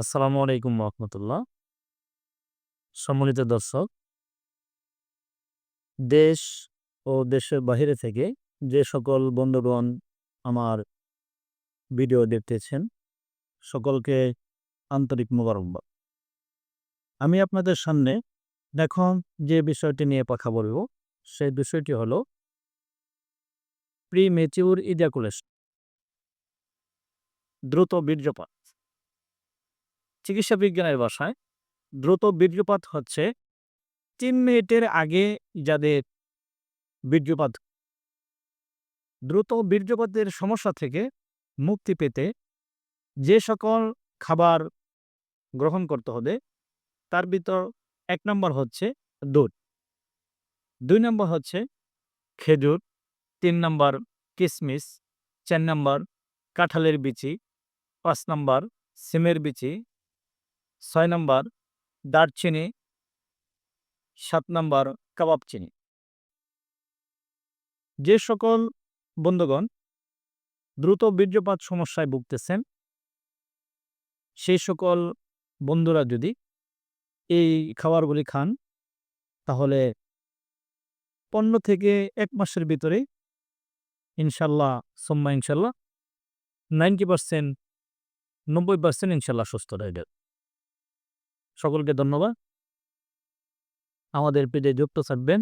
আসসালামু আলাইকুম রহমতুল্লাহ। সম্মানিত দর্শক, দেশ ও দেশের বাহিরে থেকে যে সকল বন্ধুগণ আমার ভিডিও দেখতেছেন, সকলকে আন্তরিক মোবারকবাদ। আমি আপনাদের সামনে এখন যে বিষয়টি নিয়ে কথা বলব, সেই বিষয়টি হলো প্রি মেচিউর ইজাকুলেশন দ্রুত বীর্যপাত। চিকিৎসা বিজ্ঞানের ভাষায়, দ্রুত বীর্যপাত হচ্ছে তিন মিনিটের আগে যাদের বীর্যপাত। দ্রুত বীর্যপাতের সমস্যা থেকে মুক্তি পেতে যে সকল খাবার গ্রহণ করতে হবে, তার ভিতর এক নম্বর হচ্ছে দুধ। দুই নম্বর হচ্ছে খেজুর, তিন নম্বর কিশমিশ চার নম্বর কাঁঠালের বিচি, পাঁচ নম্বর সিমের বিচি ছয় নম্বর দারচিনি, সাত নম্বর কাবাব চিনি। যে সকল বন্ধুগণ দ্রুত বীর্যপাত সমস্যায় ভুগতেছেন, সেই সকল বন্ধুরা যদি এই খাবারগুলি খান, তাহলে পণ্য থেকে এক মাসের ভিতরে ইনশাল্লাহ, সোম্মা ইনশাল্লাহ, নাইনটি পার্সেন্ট, নব্বই পার্সেন্ট ইনশাল্লাহ সুস্থ হয়ে যাবে। সকলকে ধন্যবাদ। আমাদের পেজে যুক্ত থাকবেন।